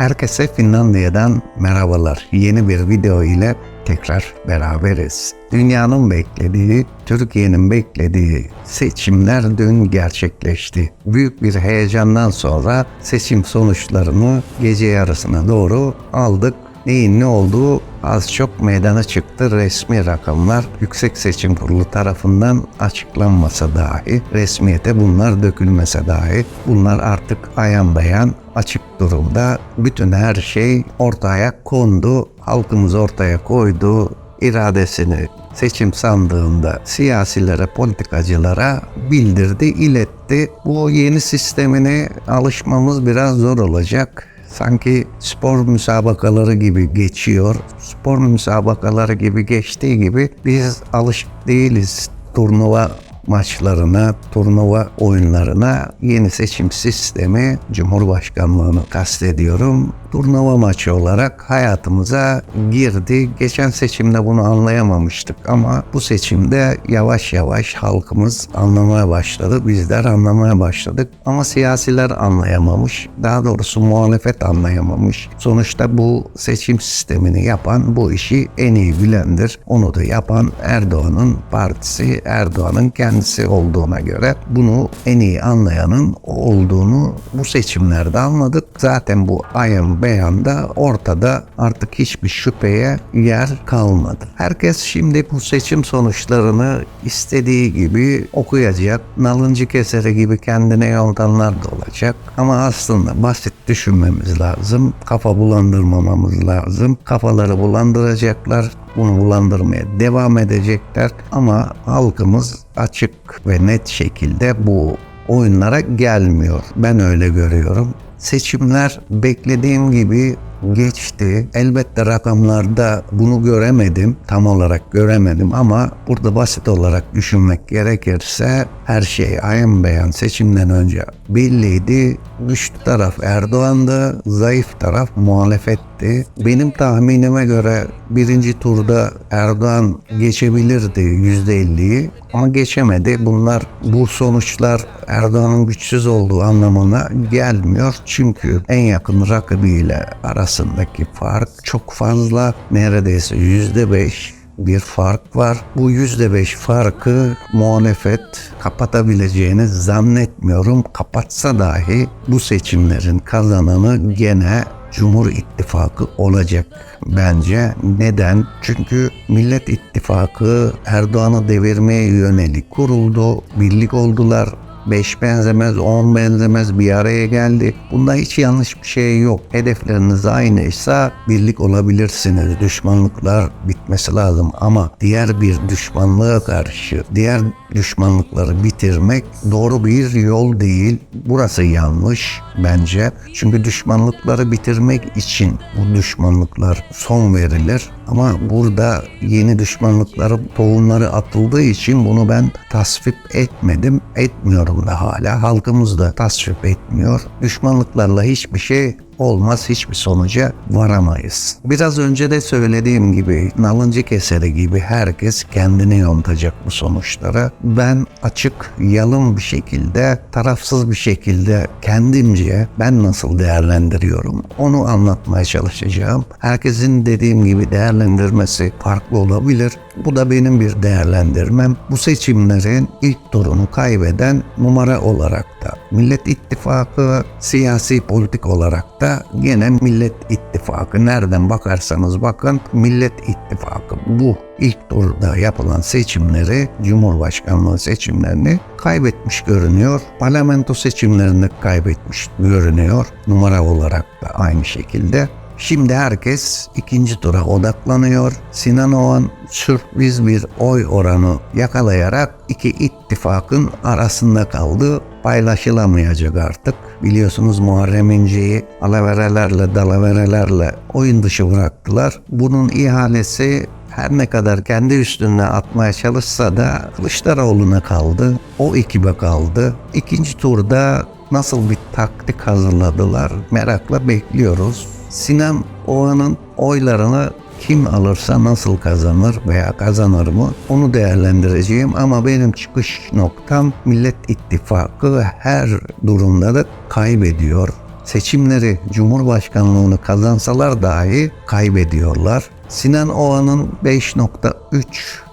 Herkese Finlandiya'dan merhabalar. Yeni bir video ile tekrar beraberiz. Dünyanın beklediği, Türkiye'nin beklediği seçimler dün gerçekleşti. Büyük bir heyecandan sonra seçim sonuçlarını gece yarısına doğru aldık. Neyin ne olduğu az çok meydana çıktı. Resmi rakamlar Yüksek Seçim Kurulu tarafından açıklanmasa dahi, resmiyete bunlar dökülmese dahi bunlar artık ayan beyan açık durumda. Bütün her şey ortaya kondu. Halkımız ortaya koydu iradesini seçim sandığında siyasilere, politikacılara bildirdi, iletti. Bu yeni sistemine alışmamız biraz zor olacak sanki spor müsabakaları gibi geçiyor. Spor müsabakaları gibi geçtiği gibi biz alışık değiliz turnuva maçlarına, turnuva oyunlarına yeni seçim sistemi Cumhurbaşkanlığını kastediyorum. Turnuva maçı olarak hayatımıza girdi. Geçen seçimde bunu anlayamamıştık ama bu seçimde yavaş yavaş halkımız anlamaya başladı. Bizler anlamaya başladık ama siyasiler anlayamamış. Daha doğrusu muhalefet anlayamamış. Sonuçta bu seçim sistemini yapan bu işi en iyi bilendir. Onu da yapan Erdoğan'ın partisi, Erdoğan'ın kendisi olduğuna göre bunu en iyi anlayanın olduğunu bu seçimlerde anladık. Zaten bu ayın beyanda ortada artık hiçbir şüpheye yer kalmadı. Herkes şimdi bu seçim sonuçlarını istediği gibi okuyacak. Nalıncı keseri gibi kendine yontanlar da olacak. Ama aslında basit düşünmemiz lazım. Kafa bulandırmamamız lazım. Kafaları bulandıracaklar bunu bulandırmaya devam edecekler ama halkımız açık ve net şekilde bu oyunlara gelmiyor. Ben öyle görüyorum. Seçimler beklediğim gibi geçti. Elbette rakamlarda bunu göremedim. Tam olarak göremedim ama burada basit olarak düşünmek gerekirse her şey ayan beyan seçimden önce belliydi. Güçlü taraf Erdoğan'dı, zayıf taraf muhalefetti. Benim tahminime göre birinci turda Erdoğan geçebilirdi %50'yi ama geçemedi. Bunlar bu sonuçlar Erdoğan'ın güçsüz olduğu anlamına gelmiyor. Çünkü en yakın rakibiyle arasındaki fark çok fazla. Neredeyse %5 bir fark var. Bu yüzde beş farkı muhalefet kapatabileceğini zannetmiyorum. Kapatsa dahi bu seçimlerin kazananı gene Cumhur İttifakı olacak bence. Neden? Çünkü Millet İttifakı Erdoğan'ı devirmeye yönelik kuruldu. Birlik oldular. 5 benzemez, 10 benzemez bir araya geldi. Bunda hiç yanlış bir şey yok. Hedefleriniz aynıysa birlik olabilirsiniz. Düşmanlıklar bitmesi lazım ama diğer bir düşmanlığa karşı diğer düşmanlıkları bitirmek doğru bir yol değil. Burası yanlış bence. Çünkü düşmanlıkları bitirmek için bu düşmanlıklar son verilir. Ama burada yeni düşmanlıkların tohumları atıldığı için bunu ben tasvip etmedim. Etmiyorum da hala. Halkımız da tasvip etmiyor. Düşmanlıklarla hiçbir şey olmaz hiçbir sonuca varamayız. Biraz önce de söylediğim gibi nalıncı keseri gibi herkes kendini yontacak bu sonuçlara. Ben açık, yalın bir şekilde, tarafsız bir şekilde kendimce ben nasıl değerlendiriyorum onu anlatmaya çalışacağım. Herkesin dediğim gibi değerlendirmesi farklı olabilir. Bu da benim bir değerlendirmem. Bu seçimlerin ilk turunu kaybeden numara olarak da Millet İttifakı siyasi politik olarak da gene Millet İttifakı nereden bakarsanız bakın Millet İttifakı bu ilk turda yapılan seçimleri Cumhurbaşkanlığı seçimlerini kaybetmiş görünüyor. Parlamento seçimlerini kaybetmiş görünüyor. Numara olarak da aynı şekilde. Şimdi herkes ikinci tura odaklanıyor. Sinan Oğan sürpriz bir oy oranı yakalayarak iki ittifakın arasında kaldı. Paylaşılamayacak artık. Biliyorsunuz Muharrem İnce'yi alaverelerle dalaverelerle oyun dışı bıraktılar. Bunun ihalesi her ne kadar kendi üstüne atmaya çalışsa da Kılıçdaroğlu'na kaldı. O ekibe kaldı. İkinci turda nasıl bir taktik hazırladılar merakla bekliyoruz. Sinan Oğan'ın oylarını kim alırsa nasıl kazanır veya kazanır mı onu değerlendireceğim ama benim çıkış noktam Millet İttifakı her durumda da kaybediyor. seçimleri Cumhurbaşkanlığını kazansalar dahi kaybediyorlar. Sinan Oğan'ın 5.3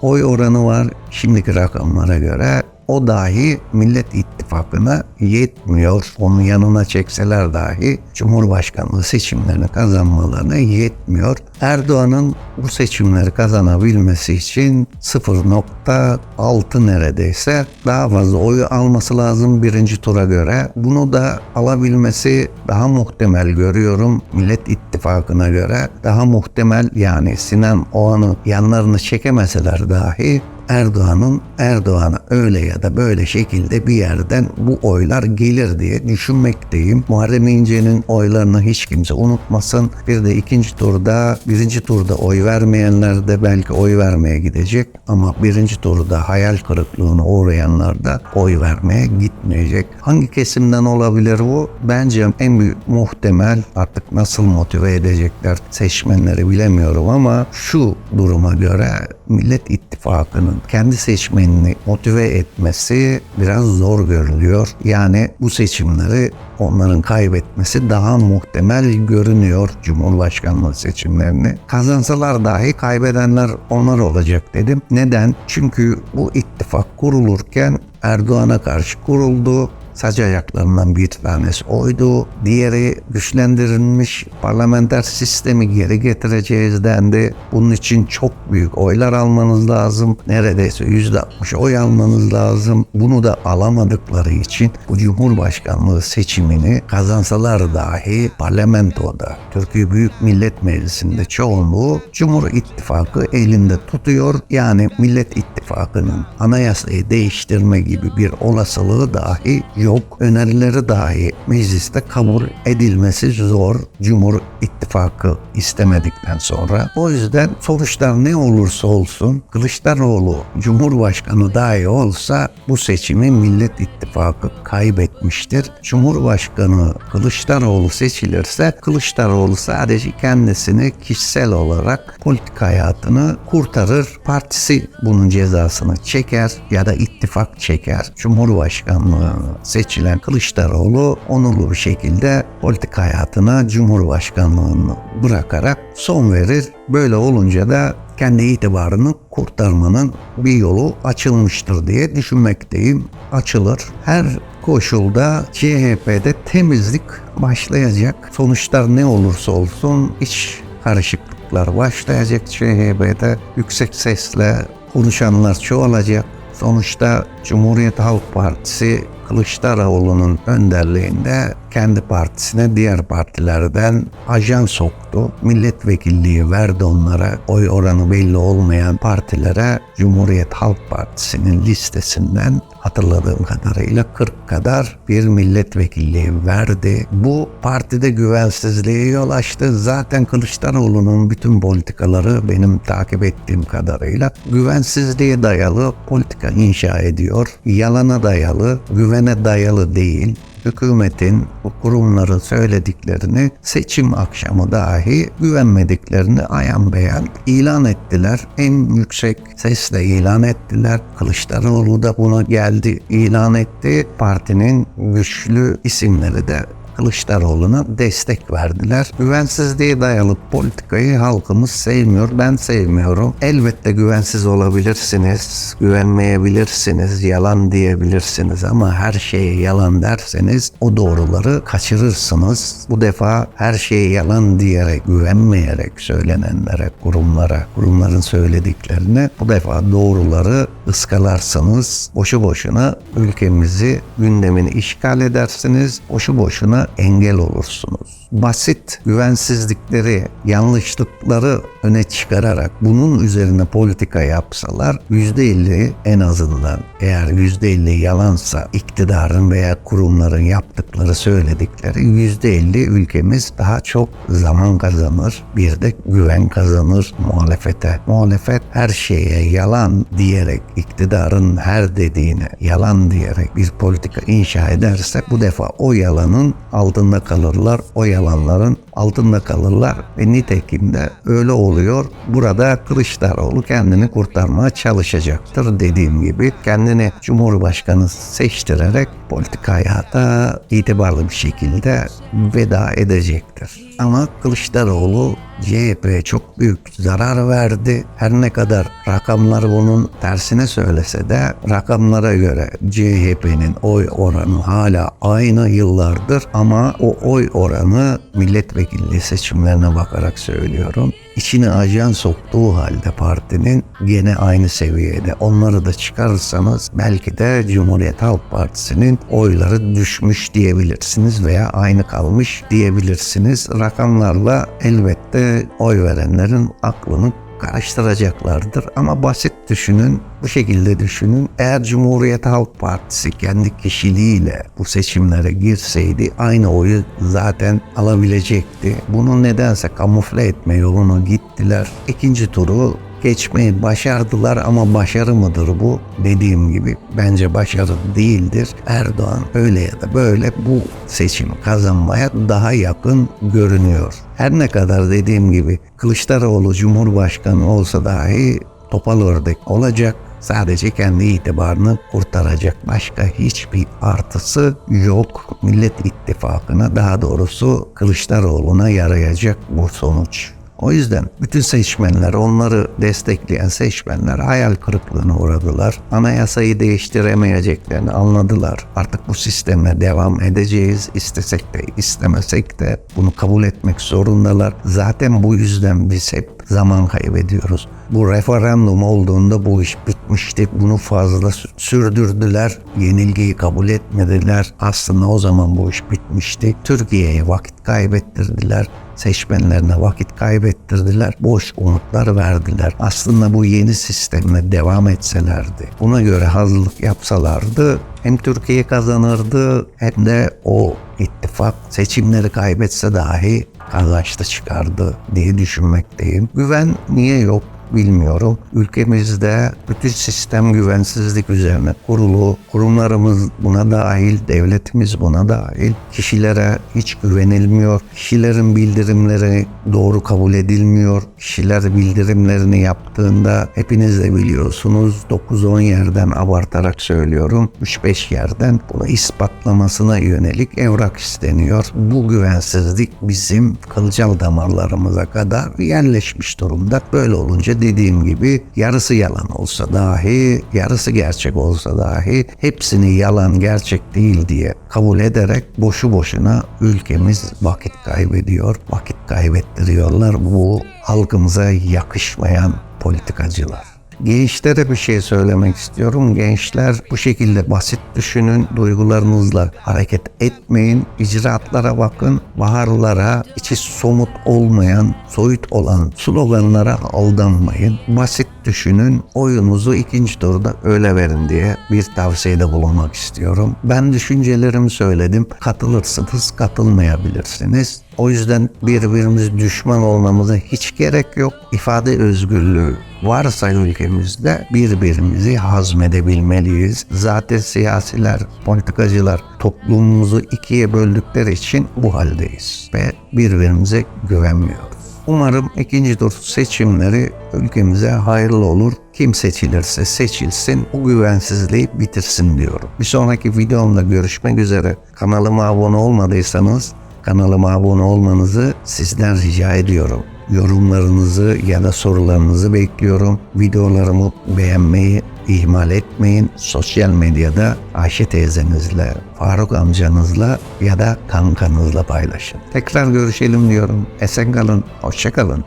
oy oranı var şimdiki rakamlara göre. O dahi Millet İttifakı'na yetmiyor. Onun yanına çekseler dahi Cumhurbaşkanlığı seçimlerini kazanmalarına yetmiyor. Erdoğan'ın bu seçimleri kazanabilmesi için 0.6 neredeyse daha fazla oyu alması lazım birinci tura göre. Bunu da alabilmesi daha muhtemel görüyorum Millet İttifakı'na göre. Daha muhtemel yani Sinan Oğan'ı yanlarını çekemeseler dahi Erdoğan'ın Erdoğan'a öyle ya da böyle şekilde bir yerden bu oylar gelir diye düşünmekteyim. Muharrem İnce'nin oylarını hiç kimse unutmasın. Bir de ikinci turda, birinci turda oy vermeyenler de belki oy vermeye gidecek ama birinci turda hayal kırıklığına uğrayanlar da oy vermeye gitmeyecek. Hangi kesimden olabilir bu? Bence en büyük muhtemel artık nasıl motive edecekler seçmenleri bilemiyorum ama şu duruma göre Millet İttifakı'nın kendi seçmenini motive etmesi biraz zor görülüyor. Yani bu seçimleri onların kaybetmesi daha muhtemel görünüyor Cumhurbaşkanlığı seçimlerini. Kazansalar dahi kaybedenler onlar olacak dedim. Neden? Çünkü bu ittifak kurulurken Erdoğan'a karşı kuruldu saç ayaklarından bir tanesi oydu. Diğeri güçlendirilmiş parlamenter sistemi geri getireceğiz dendi. Bunun için çok büyük oylar almanız lazım. Neredeyse %60 oy almanız lazım. Bunu da alamadıkları için bu Cumhurbaşkanlığı seçimini kazansalar dahi parlamentoda, Türkiye Büyük Millet Meclisi'nde çoğunluğu Cumhur İttifakı elinde tutuyor. Yani Millet İttifakı'nın anayasayı değiştirme gibi bir olasılığı dahi yok. Önerileri dahi mecliste kabul edilmesi zor. Cumhur İttifakı istemedikten sonra. O yüzden sonuçlar ne olursa olsun Kılıçdaroğlu Cumhurbaşkanı dahi olsa bu seçimi Millet İttifakı kaybetmiştir. Cumhurbaşkanı Kılıçdaroğlu seçilirse Kılıçdaroğlu sadece kendisini kişisel olarak politik hayatını kurtarır. Partisi bunun cezasını çeker ya da ittifak çeker. Cumhurbaşkanlığı seçilen Kılıçdaroğlu onurlu bir şekilde politik hayatına Cumhurbaşkanlığını bırakarak son verir. Böyle olunca da kendi itibarını kurtarmanın bir yolu açılmıştır diye düşünmekteyim. Açılır. Her koşulda CHP'de temizlik başlayacak. Sonuçlar ne olursa olsun iç karışıklıklar başlayacak CHP'de. Yüksek sesle konuşanlar çoğalacak. Sonuçta Cumhuriyet Halk Partisi Kılıçdaroğlu'nun önderliğinde kendi partisine diğer partilerden ajan soktu. Milletvekilliği verdi onlara. Oy oranı belli olmayan partilere Cumhuriyet Halk Partisi'nin listesinden hatırladığım kadarıyla 40 kadar bir milletvekilliği verdi. Bu partide güvensizliğe yol açtı. Zaten Kılıçdaroğlu'nun bütün politikaları benim takip ettiğim kadarıyla güvensizliğe dayalı politika inşa ediyor. Yalana dayalı, güvene dayalı değil hükümetin, bu kurumların söylediklerini seçim akşamı dahi güvenmediklerini ayan beyan ilan ettiler. En yüksek sesle ilan ettiler. Kılıçdaroğlu da buna geldi, ilan etti. Partinin güçlü isimleri de Kılıçdaroğlu'na destek verdiler. Güvensizliğe dayalı politikayı halkımız sevmiyor. Ben sevmiyorum. Elbette güvensiz olabilirsiniz, güvenmeyebilirsiniz, yalan diyebilirsiniz ama her şeye yalan derseniz o doğruları kaçırırsınız. Bu defa her şeye yalan diyerek, güvenmeyerek söylenenlere, kurumlara, kurumların söylediklerine bu defa doğruları ıskalarsınız. Boşu boşuna ülkemizi gündemini işgal edersiniz. Boşu boşuna engel olursunuz. Basit güvensizlikleri, yanlışlıkları öne çıkararak bunun üzerine politika yapsalar %50 en azından eğer %50 yalansa iktidarın veya kurumların yaptıkları söyledikleri %50 ülkemiz daha çok zaman kazanır. Bir de güven kazanır muhalefete. Muhalefet her şeye yalan diyerek iktidarın her dediğine yalan diyerek bir politika inşa ederse bu defa o yalanın altında kalırlar. O yalan yalanların altında kalırlar ve nitekim de öyle oluyor. Burada Kılıçdaroğlu kendini kurtarmaya çalışacaktır dediğim gibi. Kendini Cumhurbaşkanı seçtirerek politik hayata itibarlı bir şekilde veda edecektir. Ama Kılıçdaroğlu CHP'ye çok büyük zarar verdi. Her ne kadar rakamlar bunun tersine söylese de rakamlara göre CHP'nin oy oranı hala aynı yıllardır ama o oy oranı milletvekilliği seçimlerine bakarak söylüyorum. İçine ajan soktuğu halde partinin gene aynı seviyede. Onları da çıkarırsanız belki de Cumhuriyet Halk Partisi'nin oyları düşmüş diyebilirsiniz veya aynı kalmış diyebilirsiniz. Rakamlarla elbette oy verenlerin aklını karıştıracaklardır ama basit düşünün, bu şekilde düşünün. Eğer Cumhuriyet Halk Partisi kendi kişiliğiyle bu seçimlere girseydi aynı oyu zaten alabilecekti. Bunu nedense kamufle etme yoluna gittiler. İkinci turu geçmeyi başardılar ama başarı mıdır bu? Dediğim gibi bence başarı değildir. Erdoğan öyle ya da böyle bu seçimi kazanmaya daha yakın görünüyor. Her ne kadar dediğim gibi Kılıçdaroğlu Cumhurbaşkanı olsa dahi topal ördek olacak. Sadece kendi itibarını kurtaracak. Başka hiçbir artısı yok. Millet İttifakı'na daha doğrusu Kılıçdaroğlu'na yarayacak bu sonuç. O yüzden bütün seçmenler, onları destekleyen seçmenler hayal kırıklığına uğradılar. Anayasayı değiştiremeyeceklerini anladılar. Artık bu sistemle devam edeceğiz. İstesek de istemesek de bunu kabul etmek zorundalar. Zaten bu yüzden biz hep zaman kaybediyoruz. Bu referandum olduğunda bu iş bitmişti. Bunu fazla sürdürdüler. Yenilgiyi kabul etmediler. Aslında o zaman bu iş bitmişti. Türkiye'ye vakit kaybettirdiler seçmenlerine vakit kaybettirdiler, boş umutlar verdiler. Aslında bu yeni sistemle devam etselerdi, buna göre hazırlık yapsalardı hem Türkiye kazanırdı hem de o ittifak seçimleri kaybetse dahi kazançlı çıkardı diye düşünmekteyim. Güven niye yok? Bilmiyorum. Ülkemizde bütün sistem güvensizlik üzerine kurulu, kurumlarımız buna dahil, devletimiz buna dahil. Kişilere hiç güvenilmiyor. Kişilerin bildirimleri doğru kabul edilmiyor. Kişiler bildirimlerini yaptığında hepiniz de biliyorsunuz 9-10 yerden abartarak söylüyorum. 3-5 yerden bunu ispatlamasına yönelik evrak isteniyor. Bu güvensizlik bizim kılcal damarlarımıza kadar yerleşmiş durumda. Böyle olunca dediğim gibi yarısı yalan olsa dahi, yarısı gerçek olsa dahi hepsini yalan gerçek değil diye kabul ederek boşu boşuna ülkemiz vakit kaybediyor, vakit kaybettiriyorlar. Bu halkımıza yakışmayan politikacılar. Gençlere bir şey söylemek istiyorum. Gençler bu şekilde basit düşünün, duygularınızla hareket etmeyin, icraatlara bakın, baharlara, içi somut olmayan, soyut olan sloganlara aldanmayın. Basit düşünün, oyunuzu ikinci turda öyle verin diye bir tavsiyede bulunmak istiyorum. Ben düşüncelerimi söyledim. Katılırsınız, katılmayabilirsiniz. O yüzden birbirimiz düşman olmamıza hiç gerek yok. İfade özgürlüğü varsa ülkemizde birbirimizi hazmedebilmeliyiz. Zaten siyasiler, politikacılar toplumumuzu ikiye böldükleri için bu haldeyiz ve birbirimize güvenmiyoruz. Umarım ikinci tur seçimleri ülkemize hayırlı olur. Kim seçilirse seçilsin bu güvensizliği bitirsin diyorum. Bir sonraki videomda görüşmek üzere. Kanalıma abone olmadıysanız kanalıma abone olmanızı sizden rica ediyorum. Yorumlarınızı ya da sorularınızı bekliyorum. Videolarımı beğenmeyi ihmal etmeyin. Sosyal medyada Ayşe teyzenizle, Faruk amcanızla ya da kankanızla paylaşın. Tekrar görüşelim diyorum. Esen kalın, hoşça kalın.